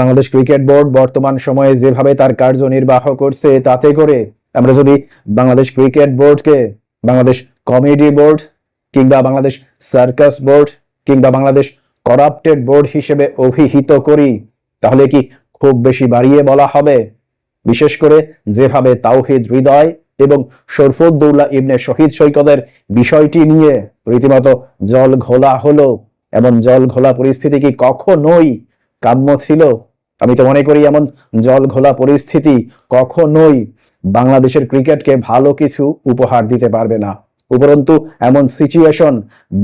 Bangladesh cricket board বর্তমান সময়ে যেভাবে তার কার্যনির্বাহ করছে, তাতে করে আমরা যদি বাংলাদেশ ক্রিকেট বোর্ডকে, বাংলাদেশ কমেডি বোর্ড কিংবা বাংলাদেশ সার্কাস বোর্ড কিংবা বাংলাদেশ করাপ্টেড বোর্ড হিসেবে অভিহিত করি, তাহলে কি খুব বেশি বাড়িয়ে বলা হবে? বিশেষ করে যেভাবে তাওহিদ হৃদয় এবং শরফুদ্দৌলা ইবনে শহীদ সৈকতের বিষয়টি নিয়ে রীতিমতো জল ঘোলা হলো। এমন জল ঘোলা পরিস্থিতি কি কখনোই কাম্য ছিল। আমি তো মনে করি এমন জল ঘোলা পরিস্থিতি কখনোই বাংলাদেশের ক্রিকেটকে ভালো কিছু উপহার দিতে পারবে না। উপরন্তু, এমন সিচুয়েশন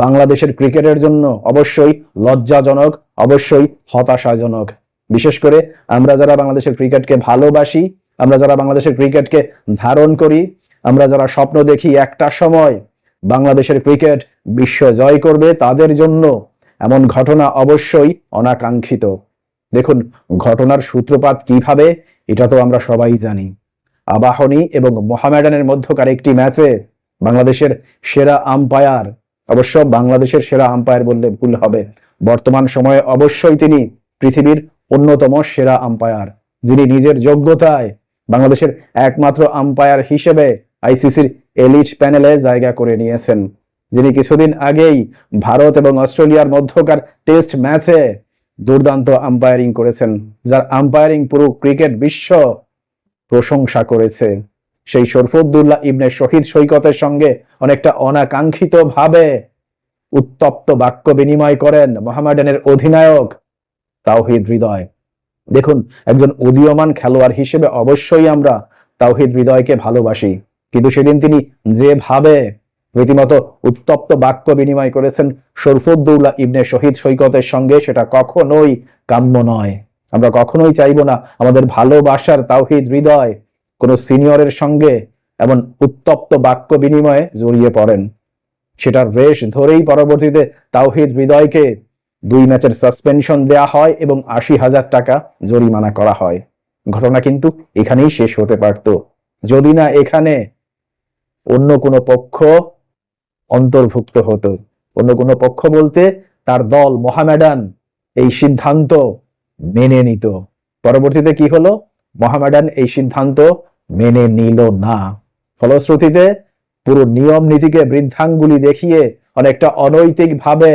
বাংলাদেশের ক্রিকেটের জন্য অবশ্যই লজ্জাজনক, অবশ্যই হতাশাজনক। বিশেষ করে আমরা যারা বাংলাদেশের ক্রিকেটকে ভালোবাসি, আমরা যারা বাংলাদেশের ক্রিকেটকে ধারণ করি, আমরা যারা স্বপ্ন দেখি একটা সময় বাংলাদেশের ক্রিকেট বিশ্ব জয় করবে, তাদের জন্য এমন ঘটনা অবশ্যই অনাকাঙ্ক্ষিত। দেখুন, ঘটনার সূত্রপাত কীভাবে, এটা তো আমরা সবাই জানি। আবাহনী এবং মোহামেডানের মধ্যকার একটি ম্যাচে বাংলাদেশের সেরা আম্পায়ার, অবশ্য বাংলাদেশের সেরা আম্পায়ার বললে ভুল হবে। বর্তমান সময়ে অবশ্যই তিনি পৃথিবীর অন্যতম সেরা আম্পায়ার, যিনি নিজের যোগ্যতায় বাংলাদেশের একমাত্র আম্পায়ার হিসেবে আইসিসির এলিট প্যানেলে জায়গা করে নিয়েছেন। যিনি কিছুদিন আগেই ভারত এবং অস্ট্রেলিয়ার মধ্যকার টেস্ট ম্যাচে দুর্দান্ত আম্পায়ারিং করেছেন, যার আম্পায়ারিং পুরো ক্রিকেট বিশ্ব প্রশংসা করেছে। সেই শরফুদ্দুল্লাহ ইবনে শহীদ সৈকতের সঙ্গে অনেকটা অনাকাঙ্ক্ষিত ভাবে উত্তপ্ত বাক্য বিনিময় করেন মোহামেডানের অধিনায়ক তাওহিদ হৃদয়। দেখুন, একজন উদীয়মান খেলোয়াড় হিসেবে অবশ্যই আমরা তাওহিদ হৃদয়কে ভালোবাসি, কিন্তু সেদিন তিনি যেভাবে রীতিমতো উত্তপ্ত বাক্য বিনিময় করেছেন শরফুদ্দৌলা ইবনে শহীদ সৈকতের সঙ্গে, সেটা কখনোই কাম্য নয়। আমরা কখনোই চাইব না আমাদের ভালোবাসার তাওহিদ হৃদয় কোনো সিনিয়রের সঙ্গে এমন উত্তপ্ত বাক্য বিনিময়ে জড়িয়ে পড়েন। সেটার রেশ ধরেই পরবর্তীতে তাওহিদ হৃদয়কে দুই ম্যাচের সাসপেনশন দেয়া হয় এবং আশি হাজার টাকা জরিমানা করা হয়। ঘটনা কিন্তু এখানেই শেষ হতে পারত। যদি না এখানে অন্য কোনো পক্ষ অন্তর্ভুক্ত হতো। অন্য কোনো পক্ষ বলতে তার দল মোহামেডান এই সিদ্ধান্ত মেনে নিত। পরবর্তীতে কি হলো? মোহামেডান এই সিদ্ধান্ত মেনে নিল না। ফলশ্রুতিতে পুরো নিয়ম নীতিকে বৃদ্ধাঙ্গুলি দেখিয়ে অনেকটা অনৈতিক ভাবে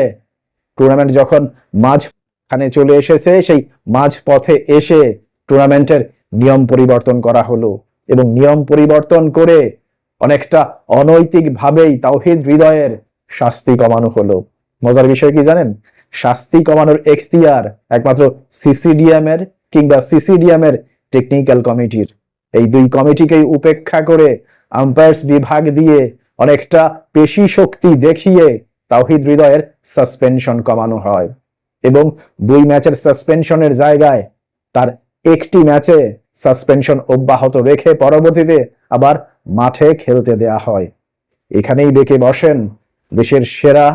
টুর্নামেন্ট যখন মাঝখানে চলে এসেছে, সেই মাঝ পথে এসে টুর্নামেন্টের নিয়ম পরিবর্তন করা হলো। এবং নিয়ম পরিবর্তন করে অনেকটা অনৈতিক ভাবেই তাওহিদ হৃদয়ের শাস্তি কমানো হলো। মজার বিষয় কি জানেন? শাস্তি কমানোর এখতিয়ার একমাত্র সিসিডিএম এর কিংবা সিসিডিএম এর টেকনিক্যাল কমিটির এই দুই কমিটিকেই উপেক্ষা করে আম্পায়ার্স বিভাগ দিয়ে অনেকটা পেশি শক্তি দেখিয়ে তাওহিদ হৃদয়ের সাসপেনশন কমানো হয় এবং দুই ম্যাচের সাসপেনশনের জায়গায় তার একটি ম্যাচে সাসপেনশন অব্যাহত রেখে পরবর্তীতে আবার মাঠে খেলতে দেয়া হয়। এখানেই বেঁকে বসেন দেশের সেরা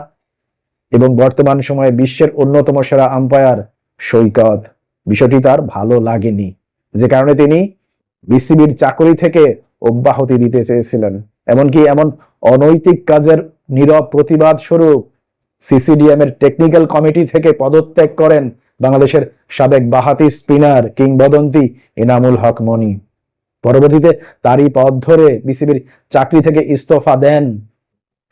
এবং বর্তমান সময়ে বিশ্বের অন্যতম সেরা আম্পায়ার সৈকত। বিষয়টি তার ভালো লাগেনি। যে কারণে তিনি বিসিবির চাকরি থেকে অব্যাহতি দিতে চেয়েছিলেন। এমনকি এমন অনৈতিক কাজের নীরব প্রতিবাদ স্বরূপ সিসিডিএম এর টেকনিক্যাল কমিটি থেকে পদত্যাগ করেন বাংলাদেশের সাবেক বাহাতি স্পিনার কিংবদন্তি এনামুল হক মনি। পরবর্তীতে তারই পথ ধরে বিসিবির চাকরি থেকে ইস্তফা দেন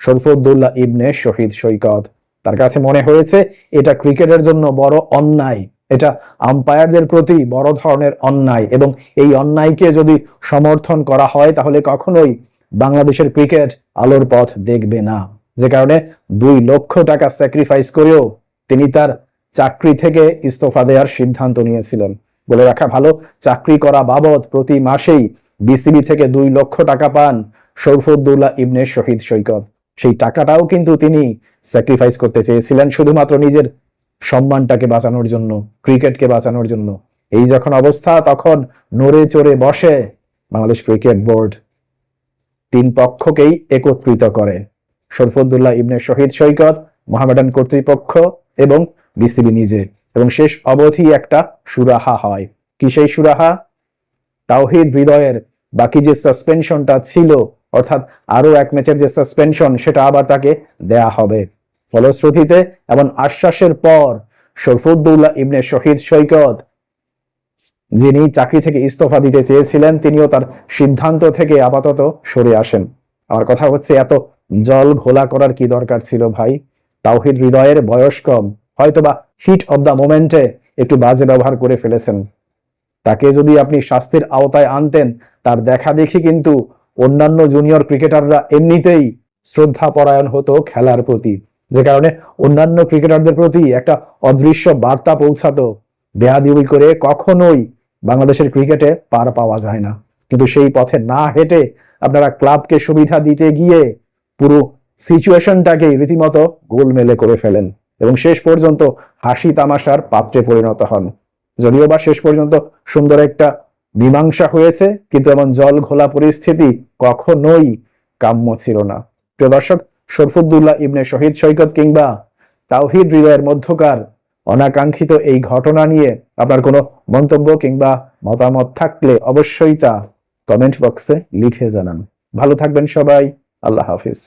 শরফুদ্দৌল্লাহ ইবনে শহীদ সৈকত। তার কাছে মনে হয়েছে, এটা ক্রিকেটের জন্য বড় অন্যায়। এটা আম্পায়ারদের প্রতি বড় ধরনের অন্যায় এবং এই অন্যায়কে যদি সমর্থন করা হয়, তাহলে কখনোই বাংলাদেশের ক্রিকেট আলোর পথ দেখবে না। যে কারণে দুই লক্ষ টাকা স্যাক্রিফাইস করেও তিনি তার চাকরি থেকে ইস্তফা দেওয়ার সিদ্ধান্ত নিয়েছিলেন। বলে রাখা ভালো। চাকরি করা বাবদ প্রতি মাসেই বিসিবি থেকে দুই লক্ষ টাকা পান শরফুদ্দৌল্লাহ ইবনে শহীদ সৈকত। সেই টাকাটাও কিন্তু তিনি স্যাক্রিফাইস করতে চেয়েছিলেন শুধুমাত্র নিজের সম্মানটাকে বাঁচানোর জন্য ক্রিকেটকে বাঁচানোর জন্য। এই যখন অবস্থা, তখন নড়ে চড়ে বসে বাংলাদেশ ক্রিকেট বোর্ড তিন পক্ষকেই একত্রিত করে। শরফুদ্দুল্লাহ ইবনে শহীদ সৈকত, মোহামেডান কর্তৃপক্ষ এবং বিসিবি নিজে। এবং শেষ অবধি একটা সুরাহা হয়। কি সেই সুরাহা? তাওহিদ হৃদয়ের বাকি যে সাসপেনশনটা ছিল, অর্থাৎ আরও এক ম্যাচের যে সাসপেনশন, সেটা আবার তাকে দেয়া হবে। ফলশ্রুতিতে এমন আশ্বাসের পর শরফুদ্দৌল্লাহ ইবনে শহীদ সৈকত, যিনি চাকরি থেকে ইস্তফা দিতে চেয়েছিলেন, তিনিও তার সিদ্ধান্ত থেকে আপাতত সরে আসেন। আমার কথা হচ্ছে, এত জল ঘোলা করার কি দরকার ছিল ভাই? তাওহিদ হৃদয়ের বয়স কম। হয়তোবা হিট অব দ্য মোমেন্টে একটু বাজে ব্যবহার করে ফেলেছেন। তাকে যদি আপনি শাস্তির আওতায় আনতেন, তার দেখা দেখি কিন্তু অন্যান্য জুনিয়র ক্রিকেটাররা এমনিতেই শ্রদ্ধা পরায়ণ হতো খেলার প্রতি। যে কারণে অন্যান্য ক্রিকেটারদের প্রতি একটা অদৃশ্য বার্তা পৌঁছাতো। বেহাদিবি করে কখনোই বাংলাদেশের ক্রিকেটে পার পাওয়া যায় না। কিন্তু সেই পথে না হেঁটে আপনারা ক্লাবকে সুবিধা দিতে গিয়ে পুরো সিচুয়েশনটাকেই রীতিমতো গোলমেলে করে ফেলেন। এবং শেষ পর্যন্ত হাসি তামাশার পাত্রে পরিণত হন। যদিও বা শেষ পর্যন্ত সুন্দর একটা মীমাংসা হয়েছে, কিন্তু এমন জল ঘোলা পরিস্থিতি কখনোই কাম্য ছিল না। প্রিয় দর্শক শরফুদ্দুল্লাহ ইবনে শহীদ সৈকত কিংবা তাওহিদ হৃদয়ের মধ্যকার অনাকাঙ্ক্ষিত এই ঘটনা নিয়ে আপনার কোনো মন্তব্য কিংবা মতামত থাকলে অবশ্যই তা কমেন্ট বক্সে লিখে জানান। ভালো থাকবেন সবাই, আল্লাহ হাফিজ।